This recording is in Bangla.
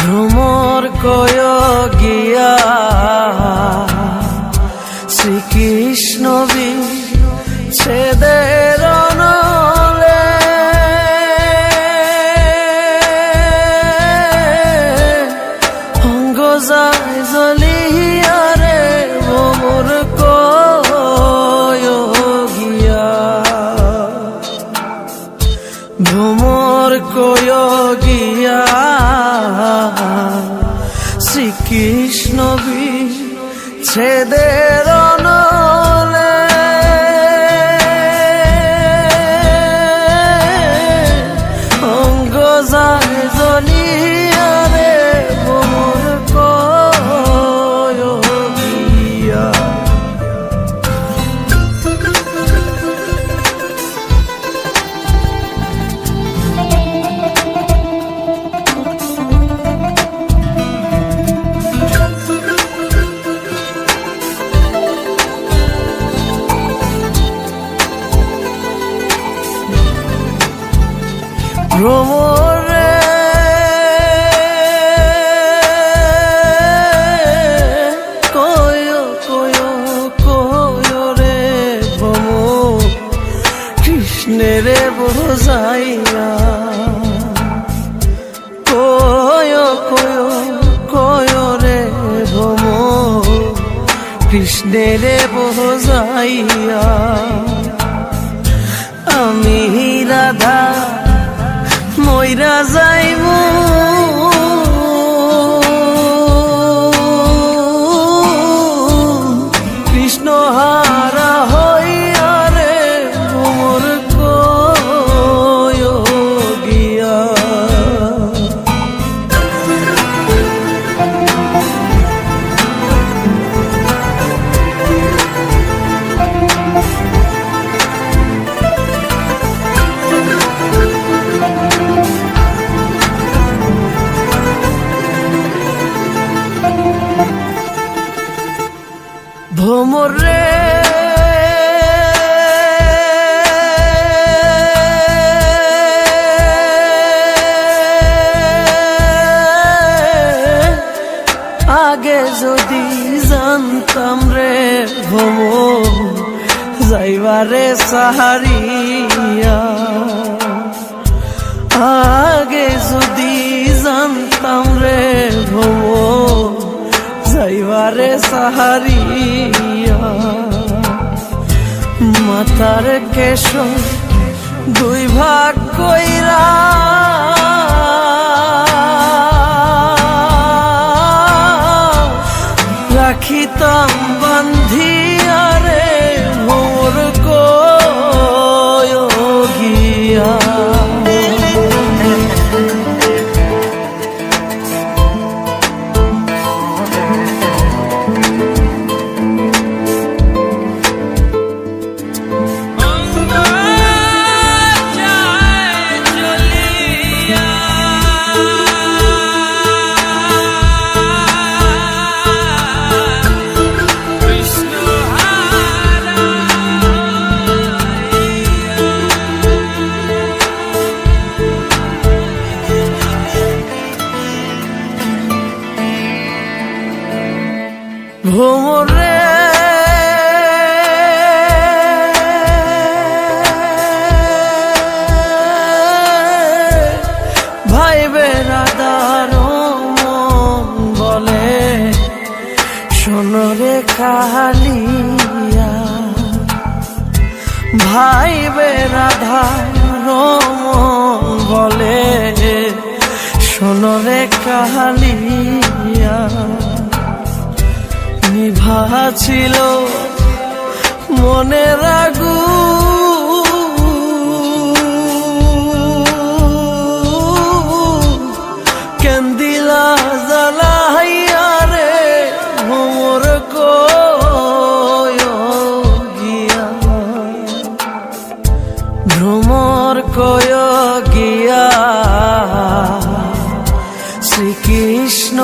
ভ্রমর কয় গিয়া। শ্রীকৃষ্ণ বি ছেদের ভ্রমর কয় গিয়া। গিয়া ছেদের ভ্রমরে কয় কয় কয় রে ভ্রম কৃষ্ণেরে বোঝাইয়া। কয় কয় কয় রে ভ্রম ময়রা ভ্রমর। রে আগে যদি জানতাম রে ভ্রমর যাইবারে সাহারিয়া। আগে যদি জানতাম রে ভ্রমর যাইবারে সাহারিয়া মাতার কেশ দুই ভাগ কইরা রাখিতাম ভোমরে ভাই বেড়াদার বলে সোনরে কালিয়া ভাই বেড়াধার বলে সোনরে কালিয়া নিভা ছিল মনে রাগু কেন্দিলা জ্বালাইয়া রে মোর কয় গিয়া ভ্রমর কয় গিয়া শ্রীকৃষ্ণ